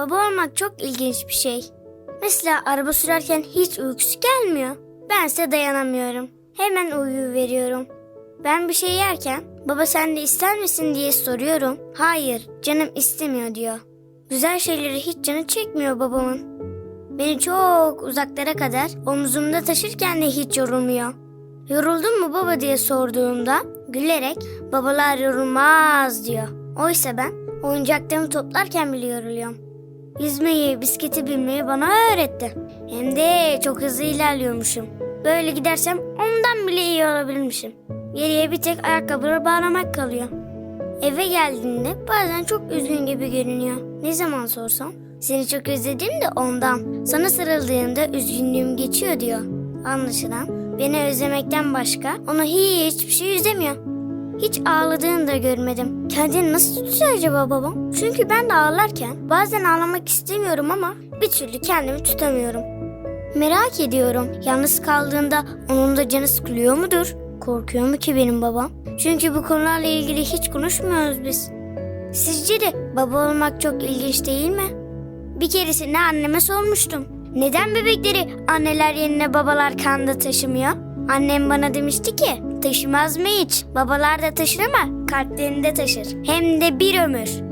Baba olmak çok ilginç bir şey. Mesela araba sürerken hiç uykusu gelmiyor. Bense dayanamıyorum. Hemen uyu veriyorum. Ben bir şey yerken baba sen de ister misin diye soruyorum. Hayır canım istemiyor diyor. Güzel şeyleri hiç canı çekmiyor babamın. Beni çok uzaklara kadar omzumda taşırken de hiç yorulmuyor. Yoruldun mu baba diye sorduğumda gülerek babalar yorulmaz diyor. Oysa ben oyuncaklarımı toplarken bile yoruluyorum. Yüzmeyi, bisiklete binmeyi bana öğretti. Hem de çok hızlı ilerliyormuşum. Böyle gidersem ondan bile iyi olabilirmişim. Geriye bir tek ayakkabıları bağlamak kalıyor. Eve geldiğinde bazen çok üzgün gibi görünüyor. Ne zaman sorsam seni çok özledim de ondan. Sana sarıldığımda üzgünlüğüm geçiyor diyor. Anlaşılan beni özlemekten başka onu hiçbir şey üzemiyor. Hiç ağladığını da görmedim. Kendini nasıl tutuyor acaba babam? Çünkü ben de ağlarken bazen ağlamak istemiyorum ama bir türlü kendimi tutamıyorum. Merak ediyorum. Yalnız kaldığında onun da canı sıkılıyor mudur? Korkuyor mu ki benim babam? Çünkü bu konularla ilgili hiç konuşmuyoruz biz. Sizce de baba olmak çok ilginç değil mi? Bir keresinde anneme sormuştum. Neden bebekleri anneler yerine babalar kanda taşımıyor? Annem bana demişti ki taşımaz mı hiç? Babalar da taşır ama kalplerinde taşır. Hem de bir ömür.